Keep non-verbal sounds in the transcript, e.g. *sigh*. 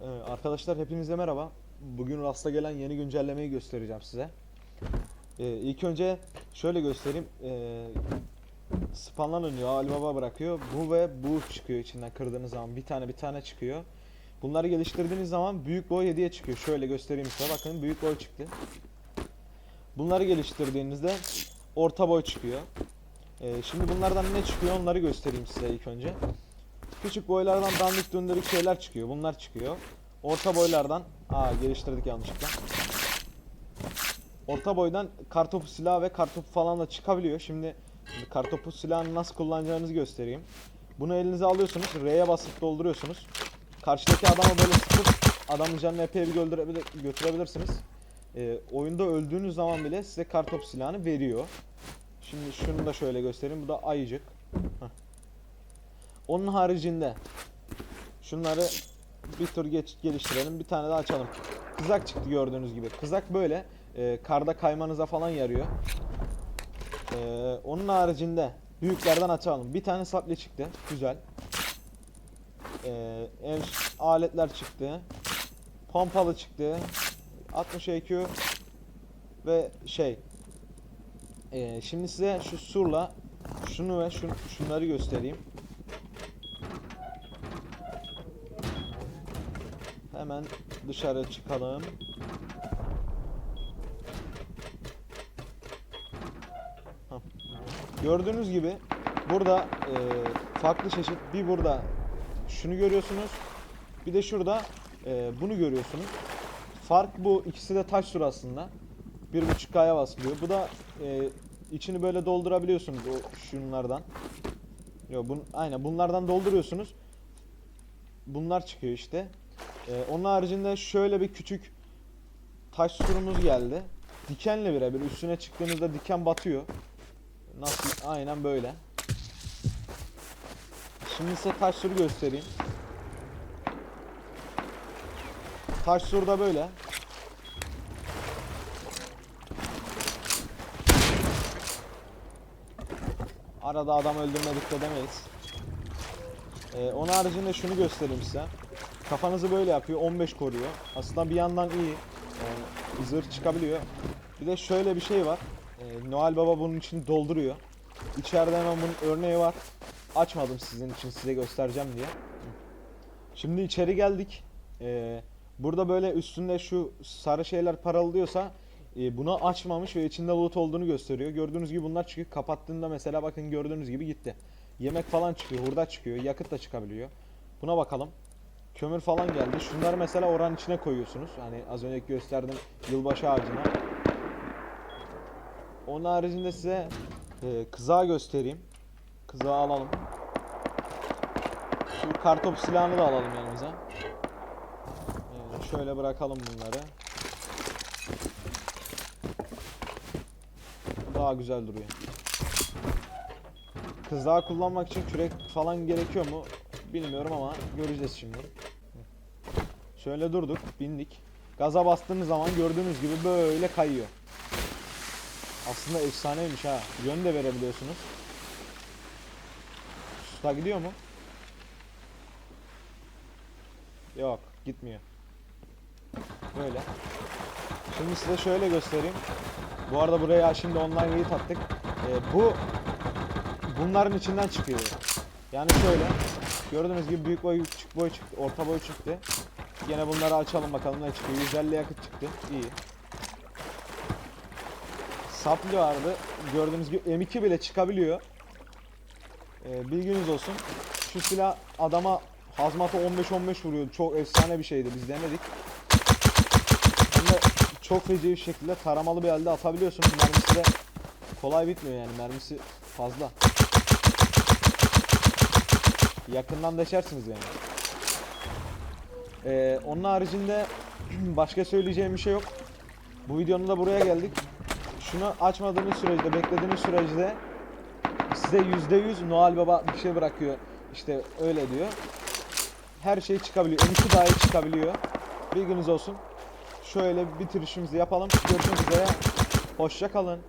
Ee, arkadaşlar hepinize merhaba. Bugün rasta gelen yeni güncellemeyi göstereceğim size. Ee, ilk önce şöyle göstereyim. Ee, spawnlanıyor, Alibaba bırakıyor. Bu ve bu çıkıyor içinden kırdığınız zaman. Bir tane bir tane çıkıyor. Bunları geliştirdiğiniz zaman büyük boy hediye çıkıyor. Şöyle göstereyim size. Bakın büyük boy çıktı. Bunları geliştirdiğinizde orta boy çıkıyor. Ee, şimdi bunlardan ne çıkıyor onları göstereyim size ilk önce. Küçük boylardan dandik döndürük şeyler çıkıyor. Bunlar çıkıyor. Orta boylardan aa geliştirdik yanlışlıkla. Orta boydan kartopu silahı ve kartopu falan da çıkabiliyor. Şimdi kartopu silahını nasıl kullanacağınızı göstereyim. Bunu elinize alıyorsunuz. R'ye basıp dolduruyorsunuz. Karşıdaki adamı böyle sıkıp adamın canını epey bir götürebilir, götürebilirsiniz. Ee, oyunda öldüğünüz zaman bile size kartopu silahını veriyor. Şimdi şunu da şöyle göstereyim. Bu da ayıcık. Heh. Onun haricinde şunları bir tur geç, geliştirelim. Bir tane daha açalım. Kızak çıktı gördüğünüz gibi. Kızak böyle e, karda kaymanıza falan yarıyor. E, onun haricinde büyüklerden açalım. Bir tane sapli çıktı. Güzel. E, ev aletler çıktı. Pompalı çıktı. 60 EQ ve şey e, şimdi size şu surla şunu ve şun, şunları göstereyim. Hemen dışarı çıkalım. Gördüğünüz gibi burada e, farklı çeşit bir burada şunu görüyorsunuz. Bir de şurada e, bunu görüyorsunuz. Fark bu. ikisi de taş sur aslında. 1.5K'ya basılıyor. Bu da e, içini böyle doldurabiliyorsunuz o şunlardan. Yo bun aynen bunlardan dolduruyorsunuz. Bunlar çıkıyor işte. Ee, onun haricinde şöyle bir küçük taş surumuz geldi. Dikenle birebir üstüne çıktığınızda diken batıyor. Nasıl? Aynen böyle. Şimdi size taş suru göstereyim. Taş sur da böyle. Arada adam öldürmedik de demeyiz. Ee, onun haricinde şunu göstereyim size. Kafanızı böyle yapıyor. 15 koruyor. Aslında bir yandan iyi. Yani zırh çıkabiliyor. Bir de şöyle bir şey var. Ee, Noel Baba bunun için dolduruyor. İçeride hemen bunun örneği var. Açmadım sizin için size göstereceğim diye. Şimdi içeri geldik. Ee, burada böyle üstünde şu sarı şeyler paralıyorsa e, bunu açmamış ve içinde loot olduğunu gösteriyor. Gördüğünüz gibi bunlar çıkıyor. Kapattığında mesela bakın gördüğünüz gibi gitti. Yemek falan çıkıyor, hurda çıkıyor, yakıt da çıkabiliyor. Buna bakalım. Kömür falan geldi. Şunları mesela oranın içine koyuyorsunuz. Hani az önce gösterdim yılbaşı ağacına. Onun haricinde size e, kızağı göstereyim. Kızağı alalım. Şu kartop silahını da alalım yanımıza. E, şöyle bırakalım bunları. Daha güzel duruyor. Kızdağı kullanmak için kürek falan gerekiyor mu? Bilmiyorum ama göreceğiz şimdi. Şöyle durduk, bindik. Gaza bastığımız zaman gördüğünüz gibi böyle kayıyor. Aslında efsaneymiş ha. Yön de verebiliyorsunuz. Susta gidiyor mu? Yok, gitmiyor. Böyle. Şimdi size şöyle göstereyim. Bu arada buraya şimdi online yayı taktık. Ee, bu bunların içinden çıkıyor. Yani şöyle. Gördüğünüz gibi büyük boy, küçük boy çıktı, orta boy çıktı. Yine bunları açalım bakalım ne çıkıyor. 150 yakıt çıktı. İyi. Saplı vardı. Gördüğünüz gibi M2 bile çıkabiliyor. Ee, bilginiz olsun. Şu silah adama hazmatı 15-15 vuruyordu. Çok efsane bir şeydi. Biz denedik. De çok feci bir şekilde taramalı bir halde atabiliyorsunuz. Mermisi de kolay bitmiyor yani. Mermisi fazla. Yakından deşersiniz yani. Ee, onun haricinde *clears throat* başka söyleyeceğim bir şey yok. Bu videonun da buraya geldik. Şunu açmadığınız sürece, beklediğiniz sürece size %100 Noel Baba bir şey bırakıyor. İşte öyle diyor. Her şey çıkabiliyor. M2 dahi çıkabiliyor. Bilginiz olsun. Şöyle bitirişimizi yapalım. Görüşmek üzere. Hoşça kalın.